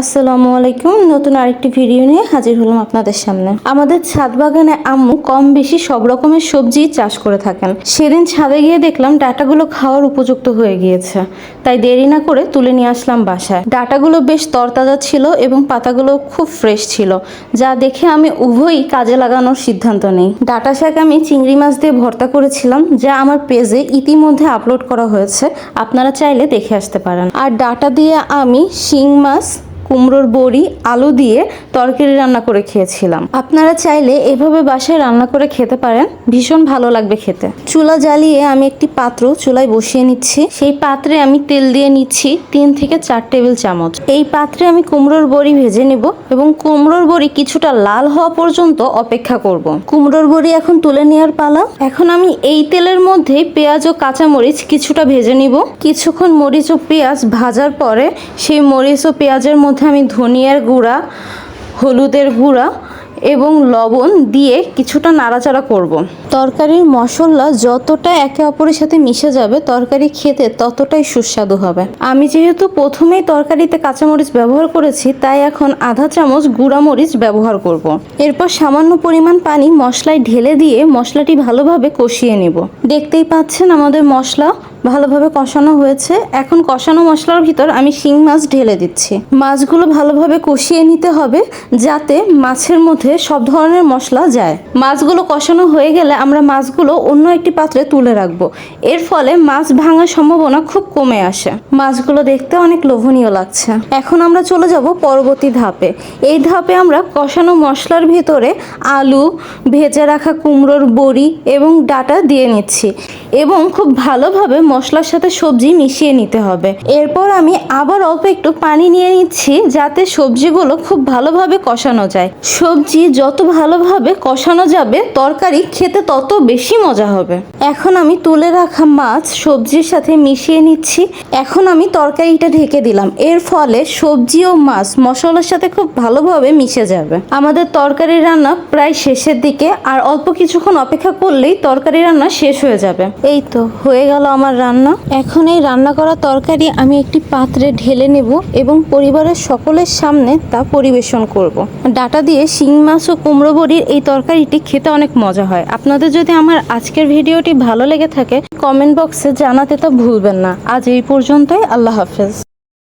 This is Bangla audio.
আসসালামু আলাইকুম। নতুন আরেকটি ভিডিও নিয়ে হাজির হলাম আপনাদের সামনে। আমাদের ছাদ বাগানে আম্মু কম বেশি সব রকমের সবজি চাষ করে থাকেন। সেদিন ছাদে গিয়ে দেখলাম ডাটাগুলো খাওয়ার উপযুক্ত হয়ে গিয়েছে। তাই দেরি না করে তুলে নিয়ে আসলাম বাসায়। ডাটাগুলো বেশ তরতাজা ছিল এবং পাতাগুলো খুব ফ্রেশ ছিল, যা দেখে আমি উভয়ই কাজে লাগানোর সিদ্ধান্ত নেই। ডাটা শাক আমি চিংড়ি মাছ দিয়ে ভর্তা করেছিলাম, যা আমার পেজে ইতিমধ্যে আপলোড করা হয়েছে। আপনারা চাইলে দেখে আসতে পারেন। আর ডাটা দিয়ে আমি শিং মাছ কুমড়োর বড়ি, আলু দিয়ে তরকারি রান্না করে খেয়েছিলাম। আপনারা চাইলে এভাবে বাসায় রান্না করে খেতে পারেন। ভীষণ ভালো লাগবে খেতে। চুলা জ্বালিয়ে আমি একটি পাত্র চুলায় বসিয়ে নিচ্ছি। সেই পাত্রে আমি তেল দিয়ে নিচ্ছি তিন থেকে চার টেবিল চামচ। এই পাত্রে আমি কুমড়োর বড়ি ভেজে নেব এবং কুমড়োর বড়ি কিছুটা লাল হওয়া পর্যন্ত অপেক্ষা করব। কুমড়োর বড়ি এখন তুলে নেওয়ার পালা। এখন আমি এই তেলের মধ্যে পেঁয়াজ ও কাঁচামরিচ কিছুটা ভেজে নিব। কিছুক্ষণ মরিচ ও পেঁয়াজ ভাজার পরে সেই মরিচ ও পেঁয়াজের মধ্যে আমি ধনিয়ার গুঁড়া, হলুদের গুঁড়া এবং লবণ দিয়ে কিছুটা নাড়াচাড়া করব। তরকারির মশলা যতটা একে অপরের সাথে মিশে যাবে তরকারি খেতে ততটাই সুস্বাদু হবে আমি যেহেতু প্রথমেই তরকারিতে কাঁচামরিচ ব্যবহার করেছি, তাই এখন আধা চামচ গুঁড়ামরিচ ব্যবহার করব। এরপর সামান্য পরিমাণ পানি মশলায় ঢেলে দিয়ে মশলাটি ভালোভাবে কষিয়ে নেব দেখতেই পাচ্ছেন আমাদের মশলা ভালোভাবে কষানো হয়েছে। এখন কষানো মশলার ভিতর আমি শিং মাছ ঢেলে দিচ্ছি। মাছগুলো ভালোভাবে কষিয়ে নিতে হবে যাতে মাছের মধ্যে সব ধরনের মশলা যায়। মাছগুলো কষানো হয়ে গেলে আমরা মাছগুলো অন্য একটি পাত্রে তুলে রাখব। এর ফলে মাছ ভাঙার সম্ভাবনা খুব কমে আসে। মাছগুলো দেখতে অনেক লোভনীয় লাগছে। এখন আমরা চলে যাব পরবর্তী ধাপে। এই ধাপে আমরা কষানো মশলার ভিতরে আলু, ভেজে রাখা কুমড়োর বড়ি এবং ডাটা দিয়ে নিচ্ছি এবং খুব ভালোভাবে মশলার সাথে সবজি মিশিয়ে নিতে হবে। এরপর আমি আবার অল্প একটু পানি নিয়ে নিচ্ছি যাতে সবজিগুলো খুব ভালোভাবে কষানো যায়। সবজি যত ভালোভাবে কষানো যাবে, তরকারি খেতে তত বেশি মজা হবে। এখন আমি তুলে রাখা মাছ সবজির সাথে মিশিয়ে নিচ্ছি। এখন আমি তরকারিটা ঢেকে দিলাম। এর ফলে সবজি ও মাছ মশলার সাথে খুব ভালোভাবে মিশে যাবে। আমাদের তরকারি রান্না প্রায় শেষের দিকে, আর অল্প কিছুক্ষণ অপেক্ষা করলেই তরকারি রান্না শেষ হয়ে যাবে। এই তো, হয়ে গেল আমার রান্না। এখন এই রান্না করা তরকারি আমি একটি পাত্রে ঢেলে নেব এবং পরিবারের সকলের সামনে তা পরিবেশন করব। ডাটা দিয়ে শিং, মাছ ও কুমড়ো বড়ির এই তরকারিটি খেতে অনেক মজা হয়। আপনাদের যদি আমার আজকের ভিডিওটি ভালো লেগে থাকে কমেন্ট বক্সে জানাতে তা ভুলবেন না। আজ এই পর্যন্তই, আল্লাহ হাফেজ।